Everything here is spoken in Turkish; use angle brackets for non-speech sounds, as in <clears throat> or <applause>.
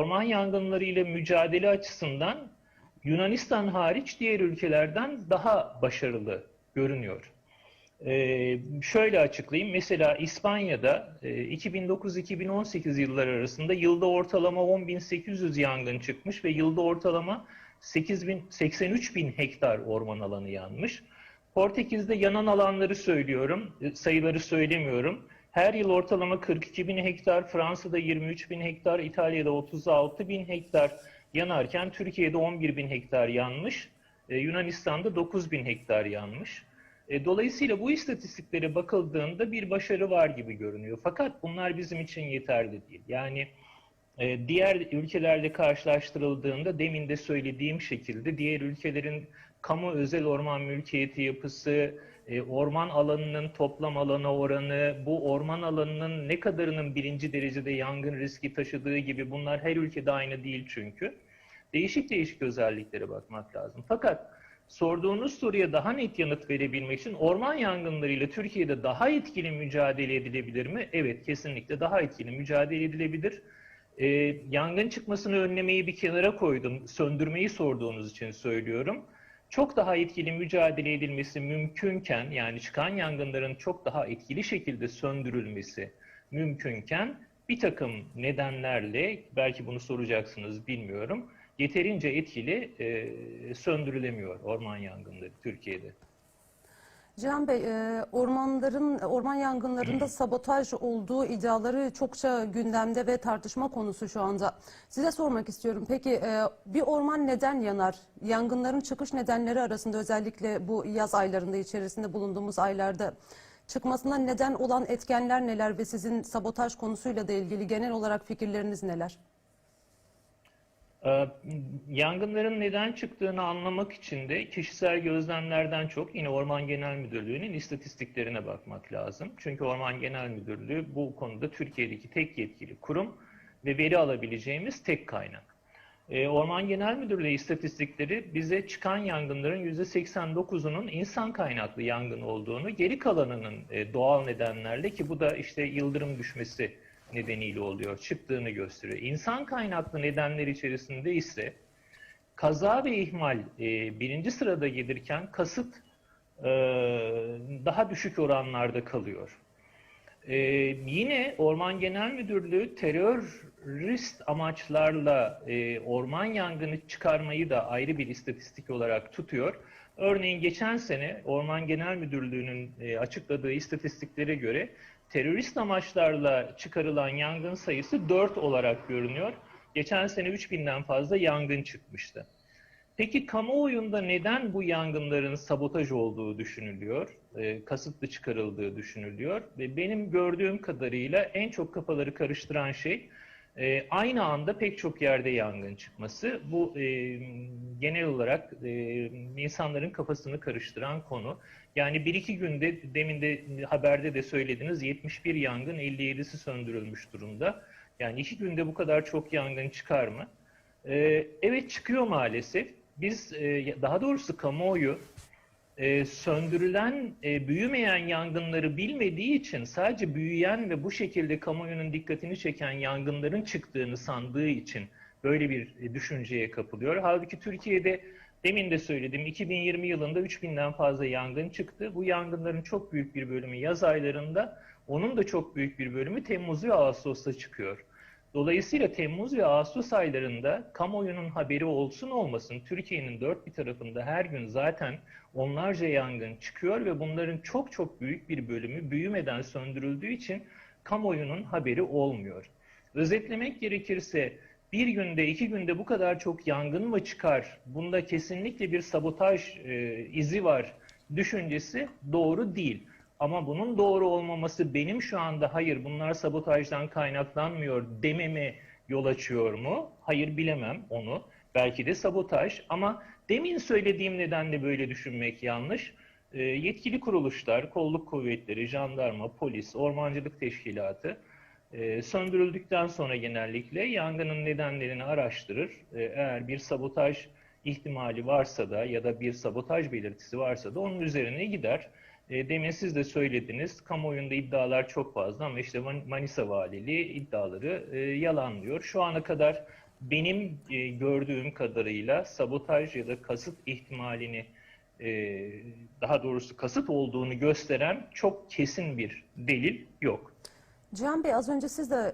orman yangınları ile mücadele açısından Yunanistan hariç diğer ülkelerden daha başarılı görünüyor. Ee, şöyle açıklayayım. Mesela İspanya'da e, 2009-2018 yılları arasında yılda ortalama 10.800 yangın çıkmış ve yılda ortalama 8.000 83.000 hektar orman alanı yanmış. Portekiz'de yanan alanları söylüyorum, e, sayıları söylemiyorum. Her yıl ortalama 42 bin hektar, Fransa'da 23 bin hektar, İtalya'da 36 bin hektar yanarken Türkiye'de 11 bin hektar yanmış, e, Yunanistan'da 9 bin hektar yanmış. E, dolayısıyla bu istatistiklere bakıldığında bir başarı var gibi görünüyor. Fakat bunlar bizim için yeterli değil. Yani e, diğer ülkelerle karşılaştırıldığında demin de söylediğim şekilde diğer ülkelerin kamu özel orman mülkiyeti yapısı, e, orman alanının toplam alana oranı, bu orman alanının ne kadarının birinci derecede yangın riski taşıdığı gibi bunlar her ülkede aynı değil çünkü. Değişik değişik özelliklere bakmak lazım. Fakat sorduğunuz soruya daha net yanıt verebilmek için orman yangınlarıyla Türkiye'de daha etkili mücadele edilebilir mi? Evet, kesinlikle daha etkili mücadele edilebilir. Ee, yangın çıkmasını önlemeyi bir kenara koydum. Söndürmeyi sorduğunuz için söylüyorum. Çok daha etkili mücadele edilmesi mümkünken, yani çıkan yangınların çok daha etkili şekilde söndürülmesi mümkünken bir takım nedenlerle, belki bunu soracaksınız bilmiyorum, yeterince etkili e, söndürülemiyor orman yangınları Türkiye'de. Cihan Bey, e, ormanların orman yangınlarında <clears throat> sabotaj olduğu iddiaları çokça gündemde ve tartışma konusu şu anda. Size sormak istiyorum. Peki e, bir orman neden yanar? Yangınların çıkış nedenleri arasında özellikle bu yaz aylarında içerisinde bulunduğumuz aylarda çıkmasına neden olan etkenler neler ve sizin sabotaj konusuyla da ilgili genel olarak fikirleriniz neler? Ee, Yangınların neden çıktığını anlamak için de kişisel gözlemlerden çok yine Orman Genel Müdürlüğü'nün istatistiklerine bakmak lazım. Çünkü Orman Genel Müdürlüğü bu konuda Türkiye'deki tek yetkili kurum ve veri alabileceğimiz tek kaynak. Ee, Orman Genel Müdürlüğü istatistikleri bize çıkan yangınların %89'unun insan kaynaklı yangın olduğunu, geri kalanının e, doğal nedenlerle ki bu da işte yıldırım düşmesi nedeniyle oluyor, çıktığını gösteriyor. İnsan kaynaklı nedenler içerisinde ise kaza ve ihmal e, birinci sırada gelirken kasıt e, daha düşük oranlarda kalıyor. E, yine Orman Genel Müdürlüğü terörist amaçlarla e, orman yangını çıkarmayı da ayrı bir istatistik olarak tutuyor. Örneğin geçen sene Orman Genel Müdürlüğü'nün e, açıkladığı istatistiklere göre terörist amaçlarla çıkarılan yangın sayısı 4 olarak görünüyor. Geçen sene 3000'den fazla yangın çıkmıştı. Peki kamuoyunda neden bu yangınların sabotaj olduğu düşünülüyor, e, kasıtlı çıkarıldığı düşünülüyor ve benim gördüğüm kadarıyla en çok kafaları karıştıran şey e, aynı anda pek çok yerde yangın çıkması. Bu e, genel olarak e, insanların kafasını karıştıran konu. Yani bir iki günde demin de haberde de söylediniz 71 yangın 57'si söndürülmüş durumda. Yani iki günde bu kadar çok yangın çıkar mı? E, evet çıkıyor maalesef. Biz e, daha doğrusu kamuoyu e, söndürülen, e, büyümeyen yangınları bilmediği için sadece büyüyen ve bu şekilde kamuoyunun dikkatini çeken yangınların çıktığını sandığı için böyle bir e, düşünceye kapılıyor. Halbuki Türkiye'de demin de söyledim 2020 yılında 3000'den fazla yangın çıktı. Bu yangınların çok büyük bir bölümü yaz aylarında, onun da çok büyük bir bölümü Temmuz ve Ağustos'ta çıkıyor. Dolayısıyla Temmuz ve Ağustos aylarında kamuoyunun haberi olsun olmasın Türkiye'nin dört bir tarafında her gün zaten onlarca yangın çıkıyor ve bunların çok çok büyük bir bölümü büyümeden söndürüldüğü için kamuoyunun haberi olmuyor. Özetlemek gerekirse bir günde iki günde bu kadar çok yangın mı çıkar? Bunda kesinlikle bir sabotaj e, izi var düşüncesi doğru değil. Ama bunun doğru olmaması benim şu anda hayır bunlar sabotajdan kaynaklanmıyor dememe yol açıyor mu? Hayır bilemem onu. Belki de sabotaj ama demin söylediğim nedenle böyle düşünmek yanlış. E, yetkili kuruluşlar, kolluk kuvvetleri, jandarma, polis, ormancılık teşkilatı e, söndürüldükten sonra genellikle yangının nedenlerini araştırır. E, eğer bir sabotaj ihtimali varsa da ya da bir sabotaj belirtisi varsa da onun üzerine gider. E, demin siz de söylediniz, kamuoyunda iddialar çok fazla ama işte Manisa Valiliği iddiaları e, yalanlıyor. Şu ana kadar benim e, gördüğüm kadarıyla sabotaj ya da kasıt ihtimalini e, daha doğrusu kasıt olduğunu gösteren çok kesin bir delil yok. Cihan Bey az önce siz de